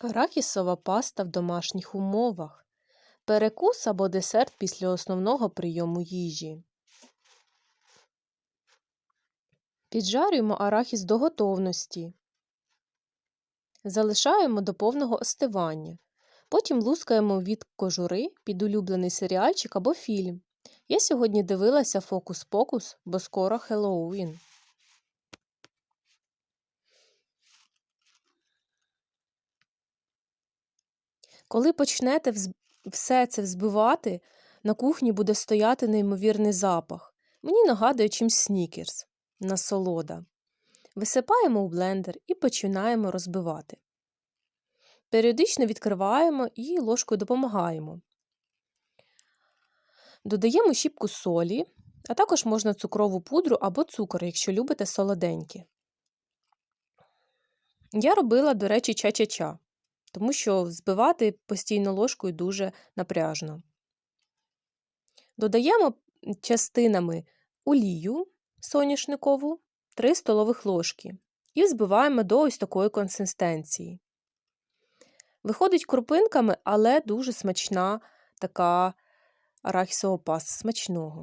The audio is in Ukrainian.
Арахісова паста в домашніх умовах. Перекус або десерт після основного прийому їжі. Піджарюємо арахіс до готовності. Залишаємо до повного остивання. Потім лускаємо від кожури під улюблений серіальчик або фільм. Я сьогодні дивилася Фокус-покус, бо скоро Хеллоуін. Коли почнете все це взбивати, на кухні буде стояти неймовірний запах. Мені нагадує чимсь снікерс, насолода. Висипаємо у блендер і починаємо розбивати. Періодично відкриваємо і ложкою допомагаємо. Додаємо щіпку солі, а також можна цукрову пудру або цукор, якщо любите солоденьке. Я робила, до речі, ча-ча-ча, тому що взбивати постійно ложкою дуже напряжно. Додаємо частинами олію соняшникову 3 столових ложки і взбиваємо до ось такої консистенції. Виходить крупинками, але дуже смачна така арахісова паста смачного.